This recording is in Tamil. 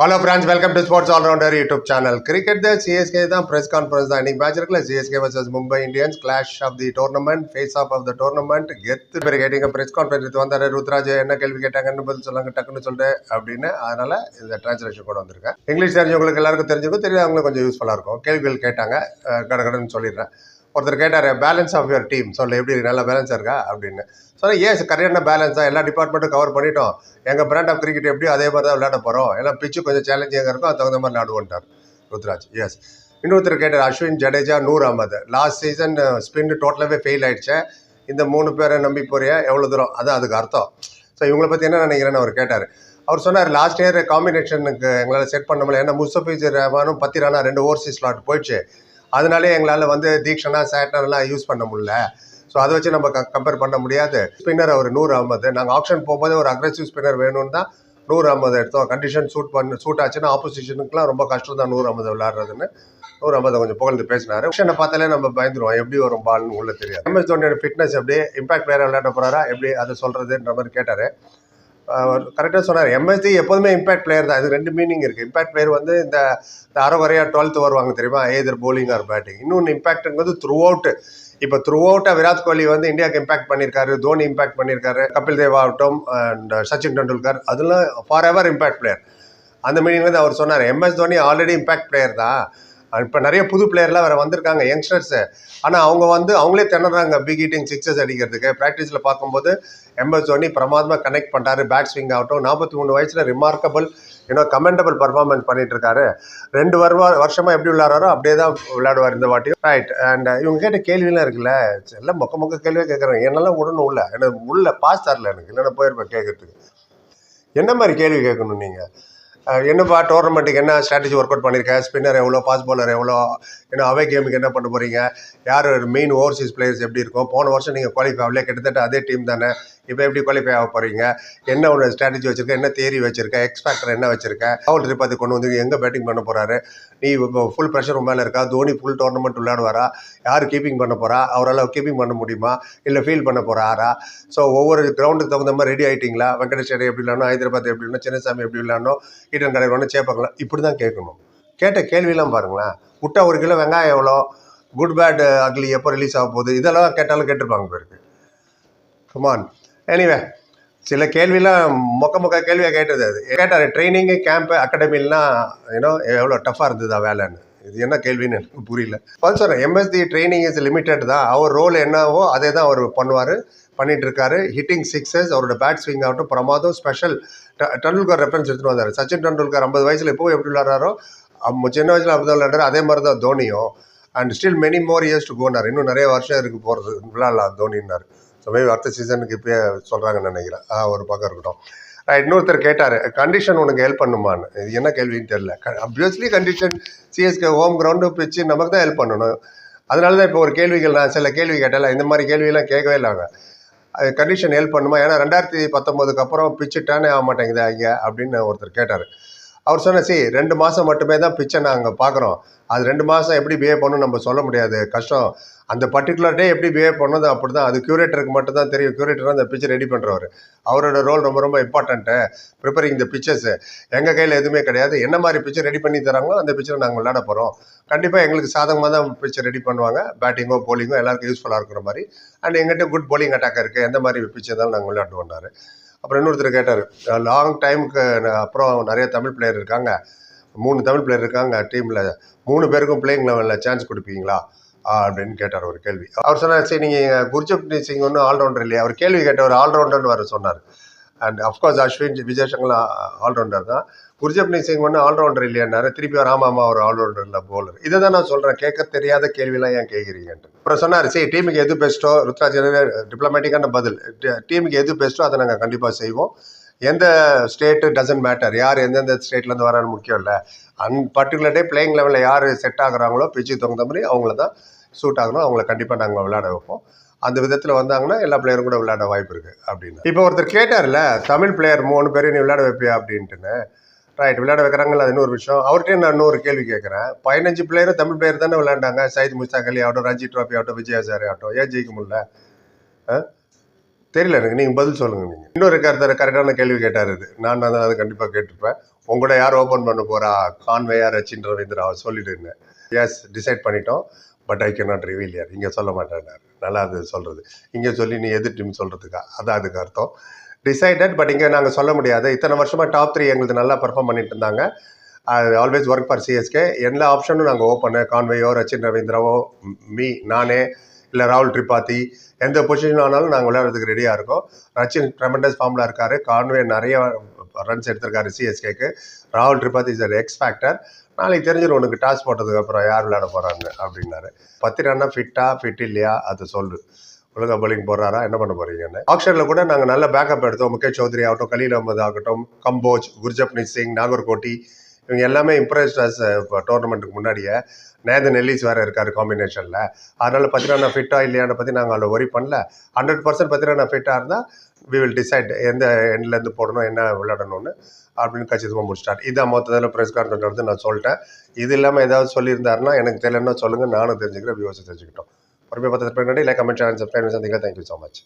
Hello friends welcome to sports allrounder YouTube channel cricket தான் சிஎஸ்கே தான் ப்ரெஸ் கான்ஃபரன்ஸ் தான். இன்னைக்கு மேட்ச் இருக்குல்ல CSK versus Mumbai Indians clash of the tournament face off off the tournament கெத்து பேர் கேட்டீங்க ப்ரெஸ் கான்ஃபரன்ஸ் வந்தார். ருத்ராஜ் என்ன கேள்வி கேட்டாங்கன்னு பதில் சொல்லாங்க டக்குன்னு சொல்லிட்டு அப்படின்னு. அதனால இந்த டிரான்ஸ்லேஷன் கூட வந்திருக்கேன். இங்கிலீஷ் தெரிஞ்சவங்களுக்கு எல்லாருக்கும் தெரிஞ்சிருக்கும் தெரியாதவங்களுக்கு கொஞ்சம் யூஸ்ஃபுல்லாக இருக்கும். கேள்விகள் கேட்டாங்க கடகடன்னு சொல்லிடுறேன். ஒருத்தர் கேட்டார் பேலன்ஸ் ஆஃப் யுவர் டீம் சொல்ல எப்படி நல்ல பேலன்ஸாக இருக்கா? அப்படின்னு. சொன்னால் ஏஸ் கரெக்டான பேலன்ஸாக எல்லா டிபார்ட்மெண்ட்டும் கவர் பண்ணிட்டோம். எங்கள் பிராண்ட் ஆஃப் கிரிக்கெட் எப்படியோ அதே மாதிரி தான் விளையாட போகிறோம் எல்லாம் பிச்சு கொஞ்சம் சேலஞ்சிங்காக இருக்கும் அது தகுந்த மாதிரி விளையாடுவோன்ட்டார் ருத்ராஜ். எஸ் இன்னொருத்தர் கேட்டார் Ashwin Jadeja Noor Ahmad. Last season spin டோட்டலாகவே ஃபெயில் ஆயிடுச்சு. இந்த மூணு பேரை நம்பி போறியா? எவ்வளோ தூரம்? அதான் அதுக்கு அர்த்தம். ஸோ இவங்களை பற்றி என்ன நினைக்கிறேன்னு அவர் கேட்டார். அவர் சொன்னார் லாஸ்ட் இயர் காம்பினேஷனுக்கு எங்களால் செட் பண்ண முடியல. ஏன்னா முஸ்தபிஜர் ரஹ்மானும் பத்தி ரானா ரெண்டு ஓவர்சீஸ் ஸ்லாட் போயிடுச்சு. அதனாலே எங்களால் வந்து தீக்ஷனா சேட்டர்லாம் யூஸ் பண்ண முடியல. ஸோ அதை வச்சு நம்ம கம்பேர் பண்ண முடியாது. ஸ்பின்னர் அவர் நூறு ஐம்பது. நாங்கள் ஆப்ஷன் போகும்போது ஒரு அக்ரெசிவ் ஸ்பின்னர் வேணும்னு தான் நூறு ஐம்பது எடுத்தோம். கண்டிஷன் சூட் பண்ண சூட் ஆச்சுன்னா ஆப்போசிஷனுக்குலாம் ரொம்ப கஷ்டம் தான் நூறு ஐம்பது விளையாடுறதுன்னு. நூறு ஐம்பது கொஞ்சம் புகழ்ந்து பேசினார். ஆப்ஷனை பார்த்தாலே நம்ம பயந்துருவோம். எப்படி வரும் பால்னு உள்ள தெரியாது. எம்எஸ் தோனியோட ஃபிட்னஸ் எப்படி இம்பாக்ட் வேறு விளையாட போகிறாரா எப்படி அதை சொல்கிறதுன்ற மாதிரி கேட்டார். கரெக்டாக சொன்னார். எம்எஸ்டி எப்போதுமே இம்பேக்ட் பிளேயர் தான். அது ரெண்டு மீனிங் இருக்குது இம்பேக்ட் பிளேயர் வந்து இந்த இந்த டுவெல்த்து வருவாங்க தெரியுமா? ஏதர் போலிங் ஆர் பேட்டிங் இன்னொன்று இம்பேக்ட்ங்கிறது த்ரூ அவுட் இப்போ த்ரூ அவுட்டாக விராட் கோலி வந்து இந்தியாவுக்கு இம்பாக்ட் பண்ணியிருக்காரு தோனி இம்பாக்ட் பண்ணியிருக்காரு கபில் தேவ் ஆகட்டும் அண்ட் சச்சின் டெண்டுல்கர். அதெல்லாம் ஃபார் எவர் இம்பாக்ட் பிளேயர் அந்த மீனிங் வந்து அவர் சொன்னார். MS Dhoni already impact player தான். இப்போ நிறைய புது பிளேயர்லாம் வேறு வந்திருக்காங்க யங்ஸ்டர்ஸு ஆனால் அவங்க வந்து அவங்களே திணறாங்க பிக் ஹீட்டிங் சிக்ஸஸ் அடிக்கிறதுக்கு. ப்ராக்டிஸில் பார்க்கும்போது எம்எஸ் தோனி பிரமாதமாக கனெக்ட் பண்ணுறாரு பேட் ஸ்விங் ஆகட்டும் நாற்பத்தி மூணு வயசில் ரிமார்க்கபிள் ஏன்னா கமெண்டபிள் பர்ஃபார்மன்ஸ் பண்ணிட்டு இருக்காரு ரெண்டு வருவா வருஷமாக எப்படி விளையாடுறாரோ அப்படியே தான் விளையாடுவார் இந்த வாட்டியும் ரைட் அண்ட் இவங்க கேட்ட கேள்வியெல்லாம் இருக்குல்ல எல்லாம் மொக்க மொக்க கேள்வியே கேட்குறேன் என்னெல்லாம் விடணும் உள்ள? எனக்கு உள்ள பாஸ் தரல எனக்கு இல்லைன்னா போயிருப்பேன் கேட்கறதுக்கு என்ன மாதிரி கேள்வி கேட்கணும் நீங்கள் என்னப்பா டோர்னமெண்ட்டுக்கு என்ன ஸ்ட்ராட்டஜி ஒர்க் அவுட் பண்ணியிருக்கேன் ஸ்பின்னர் எவ்வளோ பாஸ் பாலர் எவ்வளோ என்ன அவே கேமுக்கு என்ன பண்ண போகிறீங்க யார் மெயின் ஓவர்சீஸ் பிளேயர்ஸ் எப்படி இருக்கும்? போன வருஷம் நீங்கள் குவாலிஃபை ஆகல கிட்டத்தட்ட அதே டீம் தானே. இப்போ எப்படி குவாலிஃபை ஆக போகிறீங்க என்ன ஒரு ஸ்ட்ராட்டஜி வச்சிருக்க? என்ன தேரி வச்சிருக்க? எக்ஸ்பேக்டர் என்ன வச்சிருக்க? பவுல் த்ரிபாதி கொண்டு வந்து எங்கே பேட்டிங் பண்ண போகிறாரு நீ இப்போ ஃபுல் ப்ரெஷர் மேலே இருக்கா? தோனி ஃபுல் டோர்னமெண்ட் விளையாடுவாரா? யார் கீப்பிங் பண்ண போகிறா அவரால் கீப்பிங் பண்ண முடியுமா? இல்லை ஃபீல் பண்ண போகிறாரா ஸோ ஒவ்வொரு கிரவுண்டுக்கு தகுந்த மாதிரி ரெடி ஆகிட்டீங்களா வெங்கடேஸ்வரி எப்படி விளையாடணும்? ஹைதராபாத் எப்படி இல்லைனா சின்னசாமி எப்படி விளையாடணும்? ஈட்டன் கடை வேணும் சேப்பாக்கலாம் இப்படி தான் கேட்கணும். கேட்ட கேள்வியெல்லாம் பாருங்களேன். முட்டை ஒரு கிலோ வெங்காயம் எவ்வளோ? குட் பேட் அக்லி எப்போ ரிலீஸ் ஆக போகுது? இதெல்லாம் கேட்டாலும் கேட்டிருப்பாங்க பேருக்கு. கமான் எனிவே சில கேள்விலாம் மொக்க மொக்க கேள்வியாக கேட்டது அது. கேட்டார் ட்ரைனிங்கு கேம்ப்பு அகாடமிலாம் ஏன்னோ எவ்வளோ டஃப்பாக இருந்ததா வேலைன்னு? இது என்ன கேள்வின்னு எனக்கு புரியல. ஃபர்ஸ்ட் சொன்னேன் எம்எஸ்டி ட்ரைனிங் இஸ் லிமிட்டட் தான். அவர் ரோல் என்னவோ அதே தான் அவர் பண்ணுவார் பண்ணிட்டு இருக்காரு ஹிட்டிங் சிக்ஸஸ் அவரோட பேட் ஸ்விங் ஆகட்டும் பிரமாதம் ஸ்பெஷல் டெண்டுல்கர் ரெஃபரன்ஸ் எடுத்துகிட்டு வந்தார். சச்சின் டெண்டுல்கர் ஐம்பது வயசில் எப்போ எப்படி விளாட்றாரோ சின்ன வயசில் அப்படி தான் விளையாடுறாரு. அதே மாதிரி தான் தோனியும். And still many more years to go on இன்னும் நிறைய வருஷம் இருக்கு போகிறது விளாட்லாம் தோனின்னார். ஸோ மேபி அடுத்த சீசனுக்கு இப்போயே சொல்கிறாங்கன்னு நினைக்கிறேன். ஒரு பக்கம் இருக்கட்டும். ரைட் இன்னொருத்தர் கேட்டார் கண்டிஷன் உனக்கு ஹெல்ப் பண்ணுமான்னு? இது என்ன கேள்வின்னு தெரியல. Obviously condition CSK home ground pitch நமக்கு தான் ஹெல்ப் பண்ணணும். அதனால தான் இப்போ ஒரு கேள்விகள் நான் சில கேள்வி கேட்டால இந்த மாதிரி கேள்வியெல்லாம் கேட்கவே இல்லைங்க கண்டிஷன் ஹெல்ப் பண்ணுமா? ஏன்னா ரெண்டாயிரத்தி பத்தொம்போதுக்கு அப்புறம் பிச்சு டேனே ஆக மாட்டேங்குது ஐயா அப்படின்னு ஒருத்தர் கேட்டார். அவர் சொன்ன சி ரெண்டு மாதம் மட்டுமே தான் பிச்சை நாங்கள் பார்க்குறோம் அது ரெண்டு மாதம் எப்படி பிஹேவ் பண்ணணும் நம்ம சொல்ல முடியாது. கஷ்டம். அந்த பர்டிகுலர் டே எப்படி பிஹேவ் பண்ணது அப்படி தான் அது க்யூரேட்டருக்கு மட்டும் தான் தெரியும் க்யூரேட்டர் அந்த பிச்சை ரெடி பண்ணுறவர் அவரோட ரோல் ரொம்ப ரொம்ப இம்பார்ட்டண்ட்டு ப்ரிப்பரிங் த பிக்சர்ஸ் எங்கள் கையில் எதுவுமே கிடையாது. என்ன மாதிரி பிக்சர் ரெடி பண்ணி தராங்களோ அந்த பிச்சரை நாங்கள் விளையாட போகிறோம் கண்டிப்பாக எங்களுக்கு சாதகமாக தான் பிக்சர் ரெடி பண்ணுவாங்க. பேட்டிங்கோ போலிங்கோ எல்லாருக்கும் யூஸ்ஃபுல்லாக இருக்கிற மாதிரி. அண்ட் எங்கிட்ட குட் போலிங் அட்டாக் இருக்குது எந்த மாதிரி பிக்சர் தான் நாங்கள் விளையாடுவோம்னாரு அப்புறம் இன்னொருத்தர் கேட்டார் லாங் டைமுக்கு அப்புறம் நிறைய தமிழ் பிளேயர் இருக்காங்க. மூணு தமிழ் பிளேயர் இருக்காங்க டீமில் மூணு பேருக்கும் பிளேயிங் லெவலில் சான்ஸ் கொடுப்பீங்களா? அப்படின்னு கேட்டார் ஒரு கேள்வி. அவர் சொன்னார் சரி நீங்கள் குர்ஜப்னீத் சிங் ஒன்றும் ஆல்ரவுண்டர் இல்லையா? அவர் கேள்வி கேட்டவர் ஆல்ரவுண்டர்னு வர சொன்னார். And of course Ashwin Vijay allrounder தான். குர்ஜப்னீத் சிங் ஒன்று ஆல்ரவுண்டர் இல்லையானாரு திருப்பி அவர் ஆமாம் ஒரு ஆல்ரவுண்டர் இல்லை போலர் இதை தான் நான் சொல்கிறேன் கேட்க தெரியாத கேள்விலாம் ஏன் கேட்குறீங்கன்ட்டு. அப்புறம் சொன்னார் சரி டீமுக்கு எது பெஸ்ட்டோ ருத்ராஜ் டிப்ளமேட்டிக்கான பதில். டீமுக்கு எது பெஸ்ட்டோ அதை நாங்கள் கண்டிப்பாக செய்வோம். எந்த ஸ்டேட்டு டசன்ட் மேட்டர் யார் எந்தெந்த ஸ்டேட்லேருந்து வரான்னு முக்கியம் இல்லை. அன் பர்டிகுலர் டே பிளேயிங் லெவலில் யார் செட் ஆகுறாங்களோ பிச்சுக்கு தகுந்த மாதிரி அவங்கள தான் சூட் ஆகணும். அவங்கள கண்டிப்பாக நாங்கள் விளையாட வைப்போம். அந்த விதத்தில் வந்தாங்கன்னா எல்லா பிளேயரும் கூட விளையாட வாய்ப்பு இருக்குது அப்படின்னு. இப்போ ஒருத்தர் கேட்டார்ல தமிழ் பிளேயர் மூணு பேரையும் நீ விளையாட வைப்பியா? அப்படின்ட்டுன்னு. ரைட் விளையாட வைக்கிறாங்கல்ல அது இன்னொரு விஷயம். அவர்கிட்ட நான் இன்னொரு கேள்வி கேட்குறேன். பதினஞ்சு பிளேயரும் தமிழ் பிளேயர் தானே விளையாண்டாங்க? சயித் முஸ்தாக் அலி ஆகட்டும் ரஞ்சி ட்ராஃபி ஆகட்டும் விஜயாசாரி ஆகட்டும். ஏன் ஜெயிக்க முடியல? ஆ? தெரியல எனக்கு. நீங்கள் பதில் சொல்லுங்கள் நீங்கள் இன்னொரு கருத்தர் கரெக்டான கேள்வி கேட்டார் இது. நான் தான் அது கண்டிப்பாக கேட்டிருப்பேன். உங்களோட யார் ஓப்பன் பண்ண போகிறா கான்வேயா ரச்சின் ரவீந்திரா அவர் சொல்லிட்டு இருந்தேன். எஸ் டிசைட் பண்ணிட்டோம். But I can not reveal யார் இங்கே சொல்ல மாட்டேன்னாரு நல்லா அது சொல்கிறது இங்கே சொல்லி நீ எதிர் டீம் சொல்கிறதுக்கா அதான் அதுக்கு அர்த்தம். டிசைடட் பட் இங்கே நாங்கள் சொல்ல முடியாது. இத்தனை வருஷமாக டாப் த்ரீ எங்களுக்கு நல்லா பர்ஃபார்ம் பண்ணிட்டு இருந்தாங்க. ஆல்வேஸ் ஒர்க் ஃபார் சிஎஸ்கே எல்லா ஆப்ஷனும் நாங்கள் ஓப்பனு கான்வேயோ ரச்சின் ரவீந்திராவோ மீ நானே இல்லை ராகுல் திரிபாதி எந்த பொசிஷன் ஆனாலும் நாங்கள் விளையாடுறதுக்கு ரெடியாக இருக்கோம். ரச்சின் ட்ரெமெண்டஸ் ஃபார்மில் இருக்கார். கான்வே நிறைய ரன்ஸ் எடுத்திருக்காரு சிஎஸ்கேக்கு ராகுல் திரிபாதி இஸ் எக்ஸ் ஃபேக்டர் நாளைக்கு தெரிஞ்சிடும் உனக்கு டாஸ் போட்டதுக்கு அப்புறம் யார் விளையாட போகிறாங்க அப்படின்னாரு. பத்து ரன்னா ஃபிட்டா ஃபிட் இல்லையா? அது சொல்லு. ஒழுங்காக பவுலிங் போடுறாரா? என்ன பண்ண போறீங்கன்னு ஆக்ஷனில் கூட நாங்கள் நல்ல பேக்கப் எடுத்தோம். முகேஷ் சௌத்ரி ஆகட்டும் கலீல் அஹமது ஆகட்டும் கம்போஜ் குர்ஜப்னீத் சிங் நாகர்கோட்டி இவங்க எல்லாமே இம்ப்ரெஸ்டர்ஸ் இப்போ டோர்னமெண்ட்டுக்கு முன்னாடியே. நேதன் நெல்லிஸ் வேறு இருக்கார் காம்பினேஷனில் அதனால் பத்திரா ஃபிட்டா இல்லையான்னு பற்றி நாங்கள் அதில் ஒரி பண்ணல. ஹண்ட்ரட் பர்சன்ட் பத்திரா ஃபிட்டாக இருந்தால் வி வில் டிசைட் எந்த எண்ட்லேருந்து போடணும் என்ன விளையாடணும்னு அப்படின்னு கச்சிதமாக முடிச்சிட்டார் இதான் மொத்தத்தில் ப்ரெஸ் கான்ஃபரன்ஸ் நான் சொல்லிட்டேன். இது இல்லாமல் ஏதாவது சொல்லியிருந்தாருன்னா எனக்கு தெரியலன்னா சொல்லுங்கள் நானும் தெரிஞ்சுக்கிறேன் வியூவர்ஸ் தெரிஞ்சுக்கிட்டோம். பொறுமையாக பார்த்து பின்னாடி இல்லை கமெண்ட் சேனல் சப்ஸ்கிரைப் சந்திக்கலாம் தேங்க்யூ ஸோ மச்